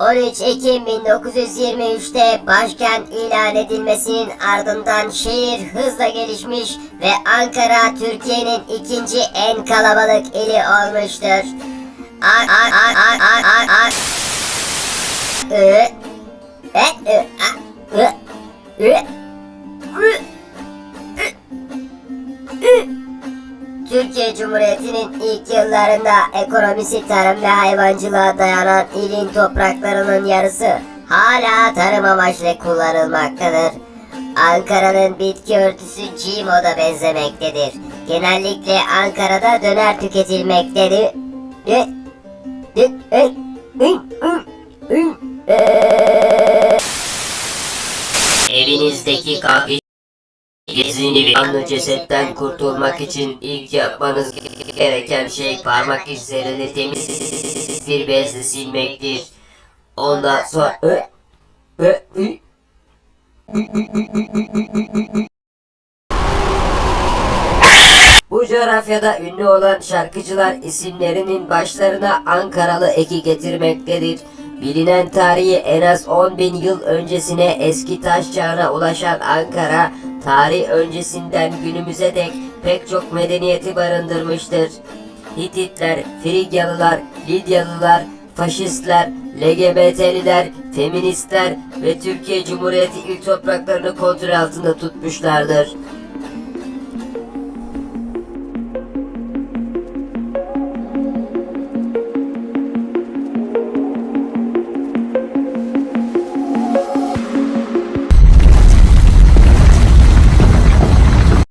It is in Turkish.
13 Ekim 1923'te başkent ilan edilmesinin ardından şehir hızla gelişmiş ve Ankara Türkiye'nin ikinci en kalabalık ili olmuştur. A a a a a a a Ö E Ö A Ö Ö Ö Türkiye Cumhuriyeti'nin ilk yıllarında ekonomisi tarım ve hayvancılığa dayanan ilin topraklarının yarısı hala tarım amaçlı kullanılmaktadır. Ankara'nın bitki örtüsü Cimo'da benzemektedir. Genellikle Ankara'da döner tüketilmektedir. Evinizdeki kahve gezini ve kanlı cesetten kurtulmak için ilk yapmanız gereken şey parmak izlerini temiz bir bezle silmektir. Ondan sonra. Bu coğrafyada ünlü olan şarkıcılar isimlerinin başlarına Ankaralı eki getirmektedir. Bilinen tarihi en az 10 bin yıl öncesine eski taş çağına ulaşan Ankara, tarih öncesinden günümüze dek pek çok medeniyeti barındırmıştır. Hititler, Frigyalılar, Lidyalılar, faşistler, LGBT'liler, feministler ve Türkiye Cumhuriyeti ilk topraklarını kontrol altında tutmuşlardır.